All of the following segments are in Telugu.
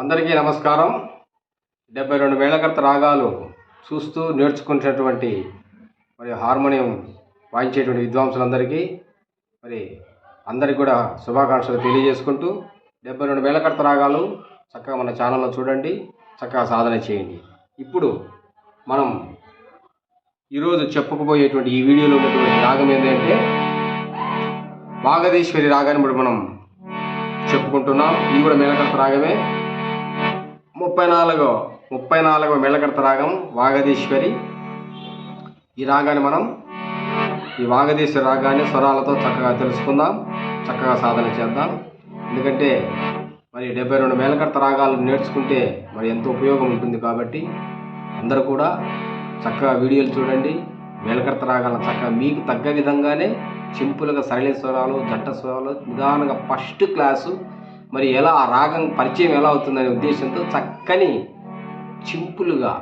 అందరికీ నమస్కారం. డెబ్బై రెండు వేలకర్త రాగాలు చూస్తూ నేర్చుకునేటటువంటి మరి హార్మోనియం వాయించేటువంటి విద్వాంసులందరికీ మరి అందరికీ కూడా శుభాకాంక్షలు తెలియజేసుకుంటూ డెబ్బై రెండు వేలకర్త రాగాలు చక్కగా మన ఛానల్లో చూడండి చక్కగా సాధన చేయండి. ఇప్పుడు మనం ఈరోజు చెప్పుకోబోయేటువంటి ఈ వీడియోలో ఉన్నటువంటి రాగం ఏంటంటే వాగదేశ్వరి రాగాన్ని ఇప్పుడు మనం చెప్పుకుంటున్నాం. ఇది కూడా మేళకర్త రాగమే. ముప్పై నాలుగో ముప్పై నాలుగో మెళ్ళకడత రాగం వాగదీశ్వరి. ఈ రాగాన్ని మనం ఈ వాగదీశ్వరి రాగాన్ని స్వరాలతో చక్కగా తెలుసుకుందాం చక్కగా సాధన చేద్దాం. ఎందుకంటే మరి డెబ్బై రెండు మేలకర్త రాగాలు నేర్చుకుంటే మరి ఎంతో ఉపయోగం ఉంటుంది కాబట్టి అందరూ కూడా చక్కగా వీడియోలు చూడండి. మేలకర్త రాగాలను చక్కగా మీకు తగ్గ విధంగానే సింపుల్గా సరళ స్వరాలు జట్ట స్వరాలు నిదానంగా ఫస్ట్ క్లాసు మరి ఎలా ఆ రాగం పరిచయం ఎలా అవుతుందనే ఉద్దేశంతో చక్కని సింపుల్గా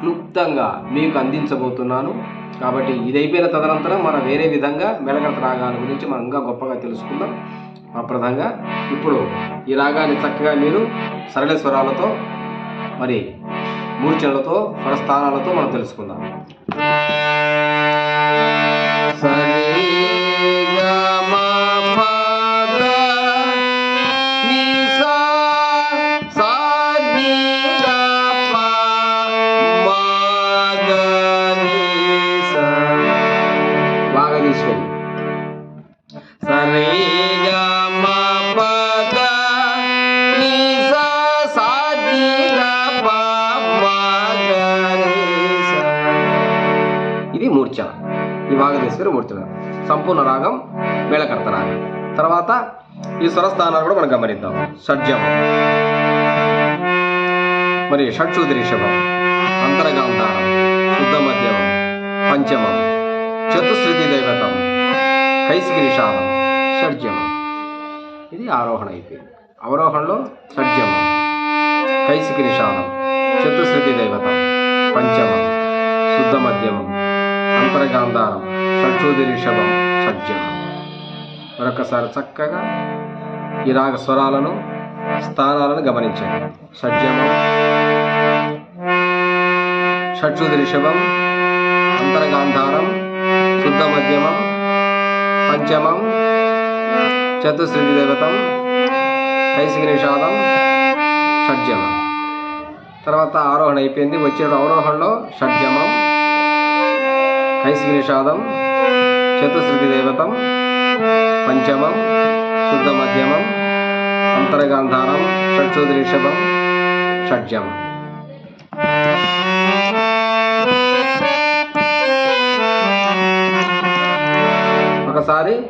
క్లుప్తంగా మీకు అందించబోతున్నాను. కాబట్టి ఇది అయిపోయిన తదనంతరం మనం వేరే విధంగా మెలగడత రాగాల గురించి మనం ఇంకా గొప్పగా తెలుసుకుందాం. అప్రదంగా ఇప్పుడు ఈ రాగాన్ని చక్కగా మీరు సరళ స్వరాలతో మరి మూర్చలతో స్వరస్థానాలతో మనం తెలుసుకుందాం. ఈ వాగదేశ్వరి సంపూర్ణ రాగం మేళకర్త రాగం. తర్వాత ఈ స్వరస్థానాలు కూడా మనం గమనిద్దాం. షడ్జం. మరి షట్సూది అంతరగాంధారం శుద్ధ మధ్యమం పంచమం. చతుశ్రుతి దైవతం. కైసికి షడ్జమం ఇది ఆరోహణ అయిపోయింది. అవరోహణలో షడ్జమం కైసికి నిషాదం చతుశ్రుతి దైవతం. పంచమం. శుద్ధ మధ్యమం అంతరగాంధారం షట్సూది రిషభం షడ్జమం మరొకసారి చక్కగా ఈ రాగ స్వరాలను స్థానాలను గమనించండి. షడ్జమం షట్సూది రిషభం అంతరగాంధారం శుద్ధ మధ్యమం పంచమం చతుశ్రుతి దేవతం కైసిక నిషాదం షడ్జమం తర్వాత ఆరోహణ అయిపోయింది. వచ్చే అవరోహణలో షడ్జమం కైసికి నిషాదం చతుశ్రుతి దేవతం పంచమం శుద్ధ మధ్యమం అంతరగాంధారం షట్సూది రిషభం ఒకసారి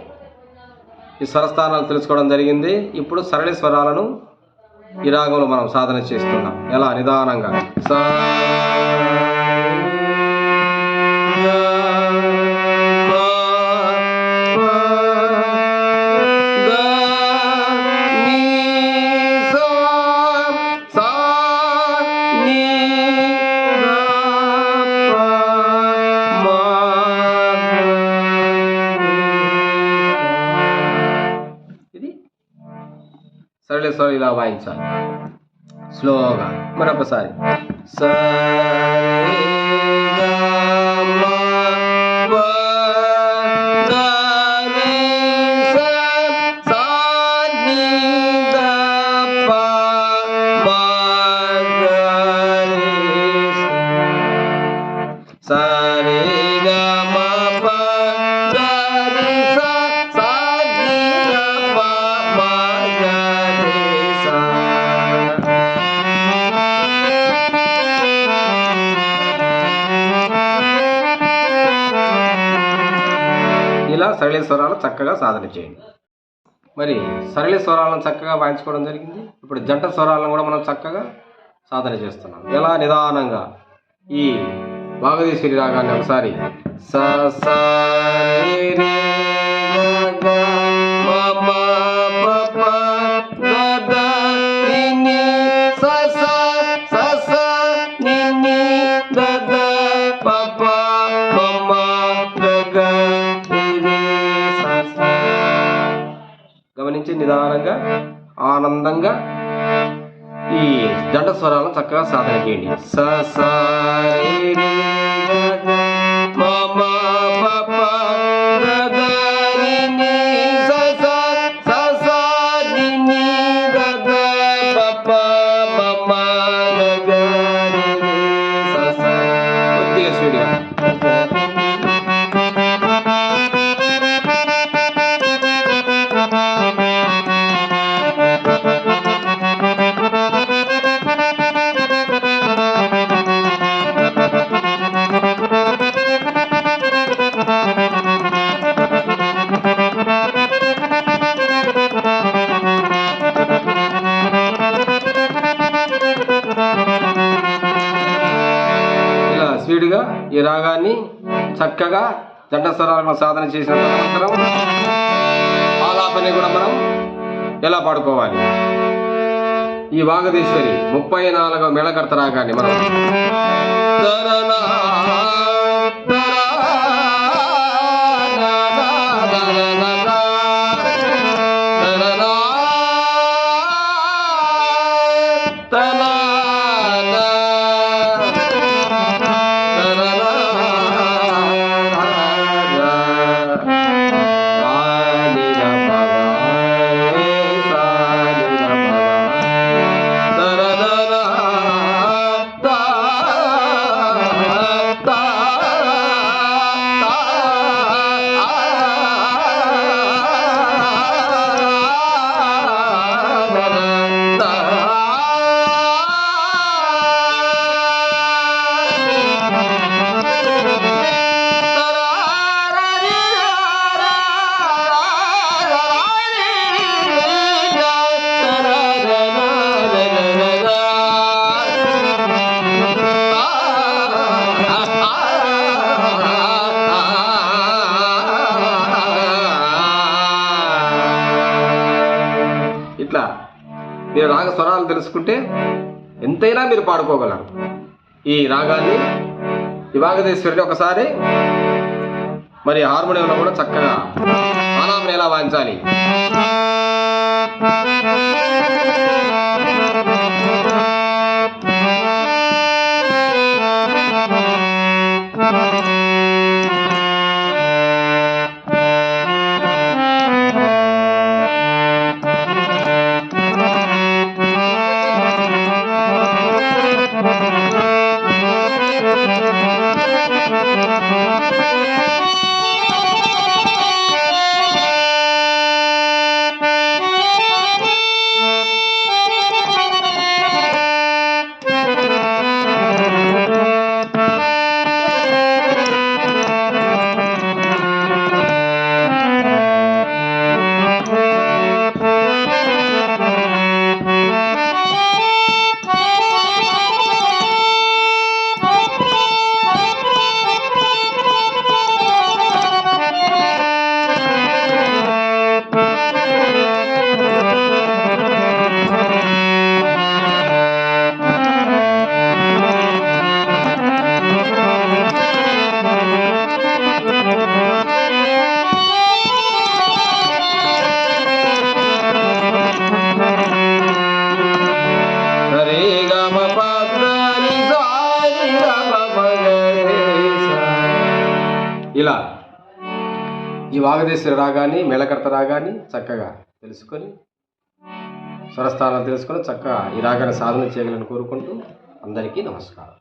ఈ స్వరస్థానాలు తెలుసుకోవడం జరిగింది. ఇప్పుడు సరళ స్వరాలను ఈ రాగంలో మనం సాధన చేస్తున్నాం. ఎలా? నిదానంగా. సా సరళ స్వరం ఇలా వాయించాలి. స్లోగా మరొకసారి. సరే. సరళి స్వరాలు చక్కగా సాధన చేయండి. మరి సరళ స్వరాలను చక్కగా వాయించుకోవడం జరిగింది. ఇప్పుడు జంట స్వరాలను కూడా మనం చక్కగా సాధన చేస్తున్నాం. ఎలా? నిదానంగా. ఈ భాగదీశ్వరి రాగాన్ని ఒకసారి. స స రి రి ద నిదానంగా ఆనందంగా ఈ జంట స్వరాలను చక్కగా సాధన చేయండి. స ఈ రాగాన్ని చక్కగా జంట స్వరాలను సాధన చేసిన అనంతరం ఆలాపని కూడా మనం ఎలా పాడుకోవాలి ఈ వాగదేశ్వరి ముప్పై నాలుగవ మేళకర్త రాగాన్ని మనం తన మీరు రాగ స్వరాలు తెలుసుకుంటే ఎంతైనా మీరు పాడుకోగలరు. ఈ రాగాన్ని ఈ ఒకసారి మరి హార్మోనియంలో కూడా చక్కగా ఆలాపన ఎలా వాయించాలి. ఇలా ఈ వాగదేశ్వరి రాగాన్ని మేళకర్త రాగాన్ని చక్కగా తెలుసుకొని స్వరస్థానాలు తెలుసుకొని చక్కగా ఈ రాగాన్ని సాధన చేయగలని కోరుకుంటూ అందరికీ నమస్కారం.